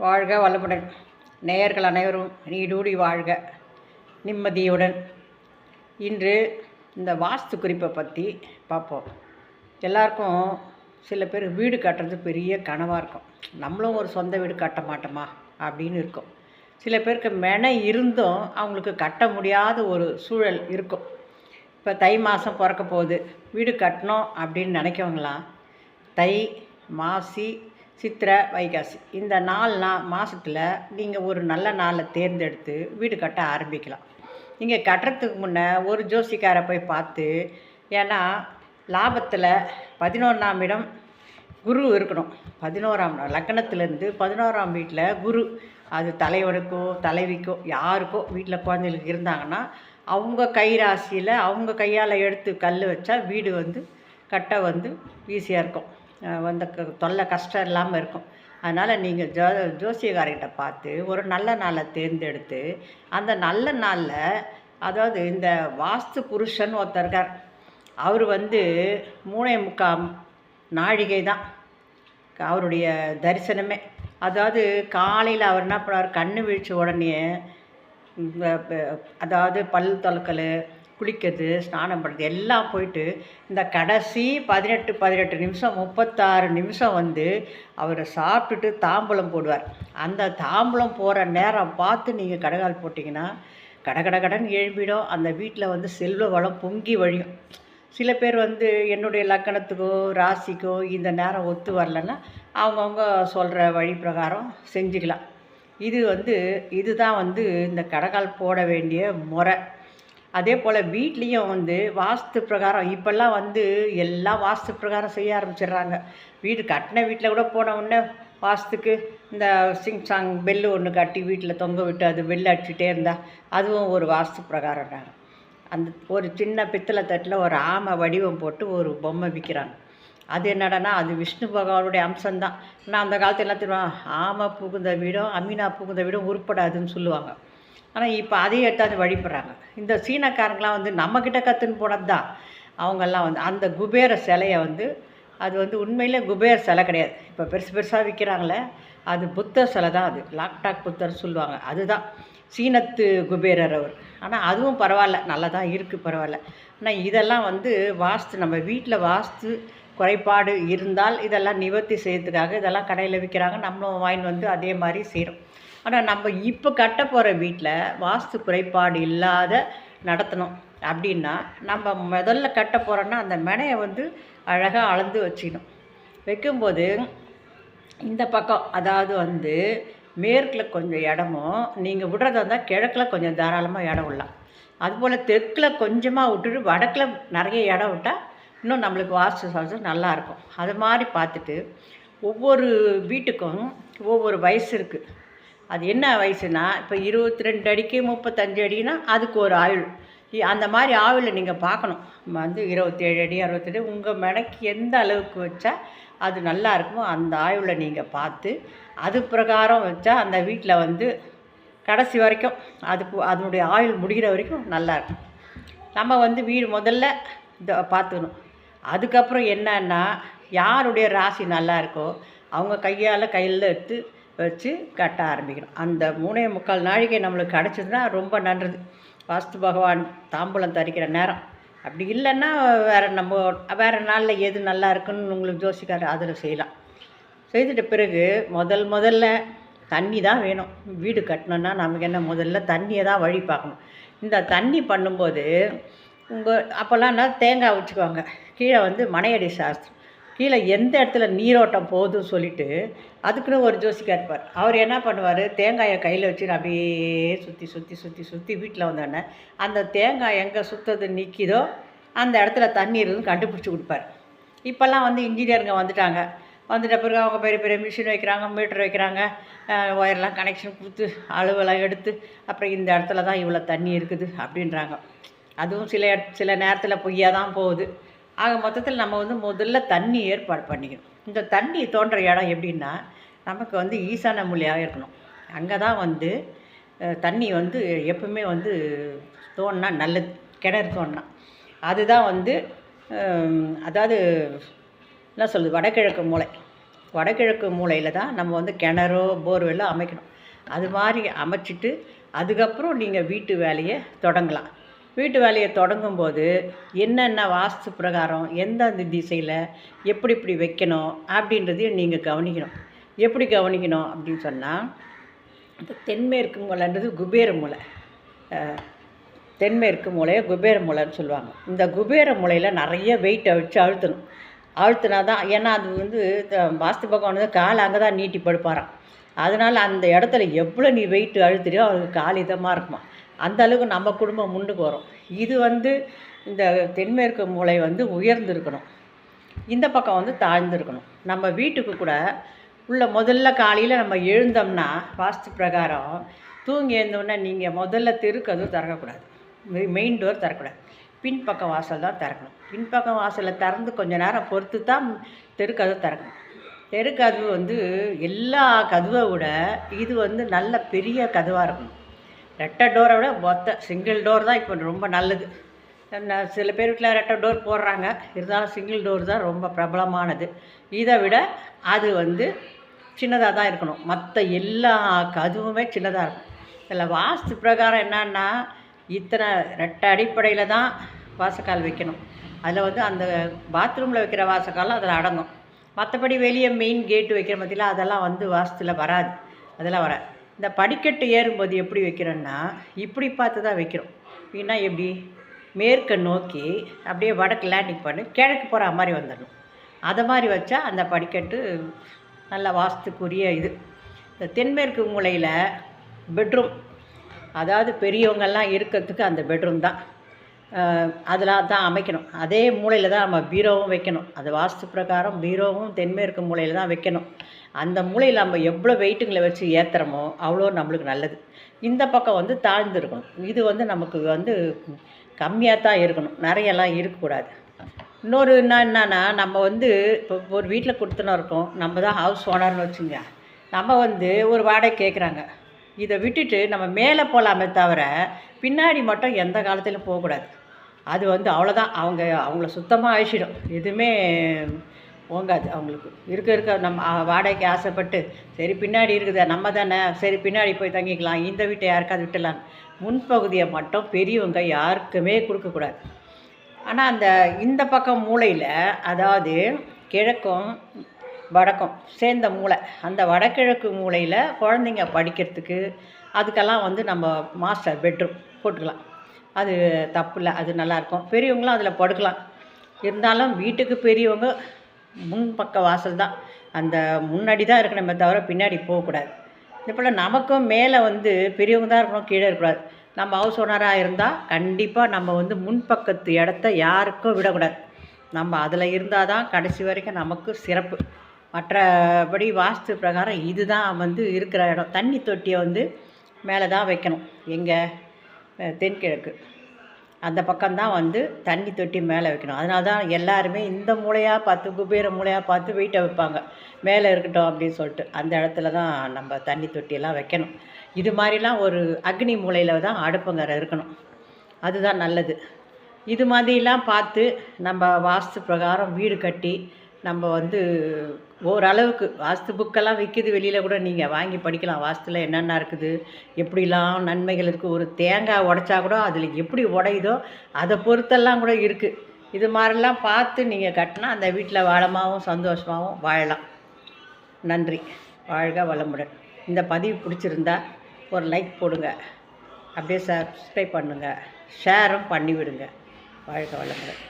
வாழ்க வளமுடன் நேயர்கள் அனைவரும் நீடூடி வாழ்க. நிம்மதியுடன். இன்று இந்த வாஸ்து குறிப்பை பற்றி பார்ப்போம். எல்லாருக்கும் சில பேர் வீடு கட்டுறது பெரிய கனவாக இருக்கும். நம்மளும் ஒரு சொந்த வீடு கட்ட மாட்டோமா? அப்படின்னு இருக்கும். சில பேருக்கு மென இருந்தும் அவங்களுக்கு கட்ட முடியாத ஒரு சூழல் இருக்கும். இப்போ தை மாதம் பிறக்க போகுது. வீடு கட்டணும் அப்படின்னு நினைக்கவங்களாம் தை மாசி சித்திரை வைகாசி. இந்த நாலு நா மாதத்தில் நீங்கள் ஒரு நல்ல நாளை தேர்ந்தெடுத்து வீடு கட்ட ஆரம்பிக்கலாம். நீங்கள் கட்டுறதுக்கு முன்னே ஒரு ஜோசிக்காரை போய் பார்த்து ஏன்னா லாபத்தில் பதினொன்றாம் இடம் குரு இருக்கணும். பதினோராம் லக்கணத்துலேருந்து பதினோராம் வீட்டில் குரு. அது தலைவனுக்கோ தலைவிக்கோ யாருக்கோ வீட்டில் குழந்தைகளுக்கு இருந்தாங்கன்னா அவங்க கை ராசியில் அவங்க கையால் எடுத்து கல் வச்சா வீடு வந்து கட்ட வந்து ஈஸியாக இருக்கும். வந்து க- தொல்லை கஷ்டம் இல்லாமல் இருக்கும். அதனால் நீங்கள் ஜோ ஜோசியக்காரர்கிட்ட பார்த்து ஒரு நல்ல நாளை தேர்ந்தெடுத்து அந்த நல்ல நாளில் அதாவது இந்த வாஸ்து புருஷன் ஒருத்தர் இருக்கார். அவர் வந்து மூணே முக்கால் நாழிகை தான். அவருடைய தரிசனமே. அதாவது காலையில் அவர் என்ன பண்ணுவார்? கண்ணு வீழ்ச்சி உடனே அதாவது பல் தொலக்கல் குளிக்கிறது ஸ்நானம் பண்ணுறது எல்லாம் போயிட்டு இந்த கடைசி பதினெட்டு பதினெட்டு நிமிஷம் முப்பத்தாறு நிமிஷம் வந்து அவரை சாப்பிட்டுட்டு தாம்பூலம் போடுவார். அந்த தாம்பூலம் போகிற நேரம் பார்த்து நீங்கள் கடகால் போட்டிங்கன்னா கடகட கடன் எழும்பிடும். அந்த வீட்டில் வந்து செல்வ வளம் பொங்கி வழியும். சில பேர் வந்து என்னுடைய லக்கணத்துக்கோ ராசிக்கோ இந்த நேரம் ஒத்து வரலன்னா அவங்கவுங்க சொல்கிற வழி பிரகாரம் செஞ்சுக்கலாம். இது வந்து இதுதான் வந்து இந்த கடகால் போட வேண்டிய முறை. அதே போல் வீட்லேயும் வந்து வாஸ்து பிரகாரம் இப்போல்லாம் வந்து எல்லாம் வாஸ்து பிரகாரம் செய்ய ஆரம்பிச்சிடுறாங்க. வீடு கட்டின வீட்டில் கூட போன உடனே வாஸ்துக்கு இந்த சிங் சாங் பெல்லு ஒன்று கட்டி வீட்டில் தொங்க விட்டு அது பெல் அடிச்சுட்டே இருந்தால் அதுவும் ஒரு வாஸ்து பிரகாரம் தான் அந்த ஒரு சின்ன பித்தளை தட்டில் ஒரு ஆமை வடிவம் போட்டு ஒரு பொம்மை விற்கிறாங்க அது என்னடான்னா அது விஷ்ணு பகவானுடைய அம்சம்தான். நான் அந்த காலத்துல என்ன தெரியுமா? ஆமை புகுந்த வீடும் அமீனா புகுந்த வீடும் உருப்படாதுன்னு சொல்லுவாங்க. ஆனால் இப்போ அதையும் எடுத்தாந்து வழிபடுறாங்க. இந்த சீனக்காரங்களாம் வந்து நம்மக்கிட்ட கற்றுன்னு போனது தான் அவங்கெல்லாம் வந்து அந்த குபேர சிலையை வந்து அது வந்து உண்மையிலே குபேர் சிலை கிடையாது. இப்போ பெருசு பெருசாக விற்கிறாங்களே அது புத்தர் சிலை தான் அது. லாக்டாக் புத்தர் சொல்லுவாங்க. அதுதான். சீனத்து குபேரர் அவர். ஆனால் அதுவும் பரவாயில்ல. நல்லா தான் இருக்குது பரவாயில்ல. ஆனால் இதெல்லாம் வந்து வாஸ்து நம்ம வீட்டில் வாஸ்து குறைபாடு இருந்தால் இதெல்லாம் நிவர்த்தி செய்யறதுக்காக இதெல்லாம் கடையில் விற்கிறாங்க நம்மளும் வாங்கின்னு வந்து அதே மாதிரி செய்கிறோம் ஆனால் நம்ம இப்போ கட்ட போகிற வீட்டில் வாஸ்து குறைபாடு இல்லாத நடத்தணும். அப்படின்னா நம்ம முதல்ல கட்ட போகிறோன்னா அந்த மெனையை வந்து அழகாக அளந்து வச்சுக்கணும் வைக்கும்போது இந்த பக்கம் அதாவது வந்து மேற்கில் கொஞ்சம் இடமும் நீங்கள் விடுறதா இருந்தால் கிழக்கில் கொஞ்சம் தாராளமாக இடம் விடலாம். அதுபோல் தெற்கில் கொஞ்சமாக விட்டுட்டு வடக்கில் நிறைய இடம் விட்டால் இன்னும் நம்மளுக்கு வாஸ்து சாஸ்திரம் நல்லாயிருக்கும் அது மாதிரி பார்த்துட்டு ஒவ்வொரு வீட்டுக்கும் ஒவ்வொரு வயசு இருக்குது அது என்ன வயசுனா இப்போ இருபத்தி ரெண்டு அடிக்கு முப்பத்தஞ்சு அடினா அதுக்கு ஒரு ஆயுள். இ- அந்த மாதிரி ஆயுளை நீங்கள் பார்க்கணும். வந்து இருபத்தேழு அடி அறுபத்தடி உங்கள் மெனக்கு எந்த அளவுக்கு வச்சா அது நல்லா இருக்குமோ அந்த ஆயுளை நீங்கள் பார்த்து அது பிரகாரம் வச்சா அந்த வீட்டில் வந்து கடைசி வரைக்கும் அதுக்கு அதனுடைய ஆயுள் முடிகிற வரைக்கும் நல்லாயிருக்கும் நம்ம வந்து வீடு முதல்ல இதை பார்த்துக்கணும். அதுக்கப்புறம் என்னன்னா யாருடைய ராசி நல்லா இருக்கோ அவங்க கையால் கையில் எடுத்து வச்சு கட்ட ஆரம்பிக்கணும். அந்த மூணே முக்கால் நாழிகை நம்மளுக்கு கிடச்சிதுன்னா ரொம்ப நன்றது. வாஸ்து பகவான் தாம்பூலம் தரிக்கிற நேரம். அப்படி இல்லைன்னா வேறு நம்ம வேறு நாளில் எது நல்லா இருக்குன்னு உங்களுக்கு ஜோசிக்கார அதில் செய்யலாம். செய்துட்ட பிறகு முதல் முதல்ல தண்ணி தான் வேணும். வீடு கட்டணுன்னா நமக்கு என்ன முதல்ல தண்ணியை தான் வழி பார்க்கணும். இந்த தண்ணி பண்ணும்போது உங்கள் அப்போல்லாம் என்ன தேங்காய் வச்சுக்குவாங்க கீழே வந்து மனையடி சாஸ்திரம். கீழே எந்த இடத்துல நீரோட்டம் போகுதுன்னு சொல்லிட்டு அதுக்குன்னு ஒரு ஜோசிக்கார் இருப்பார் அவர் என்ன பண்ணுவார்? தேங்காயை கையில் வச்சு அப்படியே சுற்றி சுற்றி சுற்றி சுற்றி வீட்டில் வந்தோடனே அந்த தேங்காய் எங்கே சுற்றுறது நிற்கிதோ அந்த இடத்துல தண்ணி இருக்குதுன்னு கண்டுபிடிச்சி கொடுப்பார். இப்போல்லாம் வந்து இன்ஜினியருங்க வந்துட்டாங்க. வந்துட்ட பிறகு அவங்க பெரிய பெரிய மிஷின் வைக்கிறாங்க மீட்டர் வைக்கிறாங்க ஒயர்லாம் கனெக்ஷன் கொடுத்து அளவெல்லாம் எடுத்து அப்புறம் இந்த இடத்துல தான் இவ்வளோ தண்ணி இருக்குது அப்படின்றாங்க. அதுவும் சில சில நேரத்தில் பொய்யாக தான் போகுது. ஆக மொத்தத்தில் நம்ம வந்து முதல்ல தண்ணி ஏற்பாடு பண்ணிக்கணும். இந்த தண்ணி தோன்ற இடம் எப்படின்னா நமக்கு வந்து ஈசான மூலையாக இருக்கணும். அங்கே தான் வந்து தண்ணி வந்து எப்பவுமே வந்து தோணுனா நல்லது கிணறு தோணுனா. அதுதான் வந்து அதாவது என்ன சொல்லுது வடகிழக்கு மூலை. வடகிழக்கு மூலையில் தான் நம்ம வந்து கிணறோ போர்வெல்லோ அமைக்கணும். அது மாதிரி அமைச்சிட்டு அதுக்கப்புறம் நீங்கள் வீட்டு வேலையை தொடங்கலாம். வீட்டு வேலையை தொடங்கும்போது என்னென்ன வாஸ்து பிரகாரம் எந்தெந்த திசையில் எப்படி இப்படி வைக்கணும் அப்படின்றதையும் நீங்கள் கவனிக்கணும். எப்படி கவனிக்கணும் அப்படின்னு சொன்னால் இந்த தென்மேற்கு மூலைன்றது குபேர மூலை. தென்மேற்கு மூலையை குபேர மூலைன்னு சொல்லுவாங்க. இந்த குபேர மூலையில் நிறைய வெயிட்டை வச்சு அழுத்தணும். அழுத்தினா தான் ஏன்னா அது வந்து த- வாஸ்து பகவான் வந்து கால் அங்கே தான் நீட்டி படுப்பாராம். அதனால் அந்த இடத்துல எவ்வளோ நீ வெயிட் அழுத்துறியோ அவருக்கு கால் இதமாக இருக்குமா அந்த அளவுக்கு நம்ம குடும்பம் முன்னுக்கு வரும். இது வந்து இந்த தென்மேற்கு மூலை வந்து உயர்ந்திருக்கணும். இந்த பக்கம் வந்து தாழ்ந்திருக்கணும். நம்ம வீட்டுக்கு கூட உள்ள முதல்ல காலையில் நம்ம எழுந்தோம்னா வாஸ்து பிரகாரம் தூங்கி எழுந்தோம்னா நீங்கள் முதல்ல தெருக்கதவு திறக்கக்கூடாது. Main door திறக்கக்கூடாது. பின்பக்கம் வாசல் தான் திறக்கணும். பின்பக்கம் வாசலை திறந்து கொஞ்ச நேரம் பொறுத்து தான் தெருக்கதவு திறக்கணும். தெருக்கதவு வந்து எல்லா கதவை விட இது வந்து நல்ல பெரிய கதவாக இருக்கணும். ரெட்டை டோரை விட மொத்த சிங்கிள் டோர் தான் இப்போ ரொம்ப நல்லது. ந- சில பேர் வீட்டில் ரெட்டை டோர் போடுறாங்க. இருந்தாலும் சிங்கிள் டோர் தான் ரொம்ப பிரபலமானது. இதை விட அது வந்து சின்னதாக தான் இருக்கணும். மற்ற எல்லா கதுவுமே சின்னதாக இருக்கும். இதில் வாஸ்து பிரகாரம் என்னன்னா இத்தனை ரெட்டை அடிப்படையில் தான் வாசக்கால் வைக்கணும். அதில் வந்து அந்த பாத்ரூமில் வைக்கிற வாசக்காலம் அதில் அடங்கும். மற்றபடி வெளியே மெயின் கேட்டு வைக்கிற மத்தியில் அதெல்லாம் வந்து வாஸ்துவில் வராது. அதெல்லாம் வராது. இந்த படிக்கட்டு ஏறும்போது எப்படி வைக்கிறோன்னா இப்படி பார்த்து தான் வைக்கிறோம். அப்படின்னா எப்படி? மேற்கை நோக்கி அப்படியே வடக்கு லேண்டிங் பண்ணி கிழக்கு போகிற மாதிரி வந்துடணும். அதை மாதிரி வச்சா அந்த படிக்கட்டு நல்ல வாஸ்துக்குரிய இது. இந்த தென்மேற்கு மூலையில் பெட்ரூம் அதாவது பெரியவங்கெல்லாம் இருக்கிறதுக்கு அந்த பெட்ரூம் தான். அதில் தான் அமைக்கணும். அதே மூலையில் தான் நம்ம பீரோவும் வைக்கணும். அது வாஸ்து பிரகாரம் பீரோவும் தென்மேற்கு மூலையில் தான் வைக்கணும். அந்த மூலையில் நம்ம எவ்வளோ வெயிட்டுங்களை வச்சு ஏற்றுறோமோ அவ்வளோ நம்மளுக்கு நல்லது. இந்த பக்கம் வந்து தாழ்ந்துருக்கணும். இது வந்து நமக்கு வந்து கம்மியாக தான் இருக்கணும். நிறையெல்லாம் இருக்கக்கூடாது. இன்னொரு என்ன என்னன்னா நம்ம வந்து இப்போ ஒரு வீட்டில் கொடுத்துன்னு இருக்கோம். நம்ம தான் ஹவுஸ் ஓனர்னு வச்சுங்க. நம்ம வந்து ஒரு வாடகை கேட்குறாங்க இதை விட்டுட்டு நம்ம மேலே போகலாமே தவிர பின்னாடி மட்டும் எந்த காலத்திலும் போகக்கூடாது. அது வந்து அவ்வளோதான் அவங்க அவங்கள சுத்தமாக அழிச்சிடும். எதுவுமே ஓங்காது அவங்களுக்கு. இருக்க இருக்க நம்ம வாடகைக்கு ஆசைப்பட்டு சரி பின்னாடி இருக்குதே நம்ம தானே சரி பின்னாடி போய் தங்கிக்கலாம் இந்த வீட்டை யாருக்காவது விட்டலாம் முன்பகுதியை மட்டும் பெரியவங்க யாருக்குமே கொடுக்கக்கூடாது. ஆனால் அந்த இந்த பக்கம் மூலையில் அதாவது கிழக்கும் வடக்கும் சேர்ந்த மூலை அந்த வடகிழக்கு மூலையில் குழந்தைங்க படிக்கிறதுக்கு அதுக்கெல்லாம் வந்து நம்ம மாஸ்டர் பெட்ரூம் போட்டுக்கலாம். அது தப்பு இல்லை அது நல்லாயிருக்கும் பெரியவங்களும் அதில் படுக்கலாம். இருந்தாலும் வீட்டுக்கு பெரியவங்க முன்பக்க வாசல் தான். அந்த முன்னாடி தான் இருக்கணுமே தவிர பின்னாடி போகக்கூடாது. இதே போல் நமக்கும் மேலே வந்து பெரியவங்க தான் இருக்கணும் கீழே இருக்கக்கூடாது. நம்ம ஹவுஸ் ஓனராக இருந்தால் கண்டிப்பாக நம்ம வந்து முன்பக்கத்து இடத்த யாருக்கும் விடக்கூடாது. நம்ம அதில் இருந்தால் தான் கடைசி வரைக்கும் நமக்கு சிறப்பு. மற்றபடி வாஸ்து பிரகாரம் இதுதான் வந்து இருக்கிற இடம். தண்ணி தொட்டியை வந்து மேலே தான் வைக்கணும். எங்கே? தென்கிழக்கு. அந்த பக்கம்தான் வந்து தண்ணி தொட்டி மேலே வைக்கணும். அதனால தான் எல்லாருமே இந்த மூலையாக பார்த்து குபேர மூலையாக பார்த்து வீட்டை வைப்பாங்க. மேலே இருக்கட்டும் அப்படின்னு சொல்லிட்டு அந்த இடத்துல தான் நம்ம தண்ணி தொட்டியெல்லாம் வைக்கணும். இது மாதிரிலாம் ஒரு அக்னி மூலையில் தான் அடுப்பங்கரை இருக்கணும். அதுதான் நல்லது. இது மாதிரிலாம் பார்த்து நம்ம வாஸ்து பிரகாரம் வீடு கட்டி நம்ம வந்து ஓரளவுக்கு வாஸ்து புக்கெல்லாம் விற்கிது வெளியில் கூட. நீங்கள் வாங்கி படிக்கலாம். வாஸ்துல என்னென்ன இருக்குது? எப்படிலாம் நன்மைகள் இருக்குது ஒரு தேங்காய் உடைச்சா கூட அதில் எப்படி உடையுதோ அதை பொறுத்தெல்லாம் கூட இருக்குது இது மாதிரிலாம் பார்த்து நீங்கள் கட்டினா அந்த வீட்டில் வாழமாகவும் சந்தோஷமாகவும் வாழலாம். நன்றி. வாழ்க வளமுடன். இந்த பதிவு பிடிச்சிருந்தா ஒரு லைக் போடுங்க. அப்படியே சப்ஸ்கிரைப் பண்ணுங்கள் ஷேரும் பண்ணிவிடுங்க. வாழ்க வளமுடன்.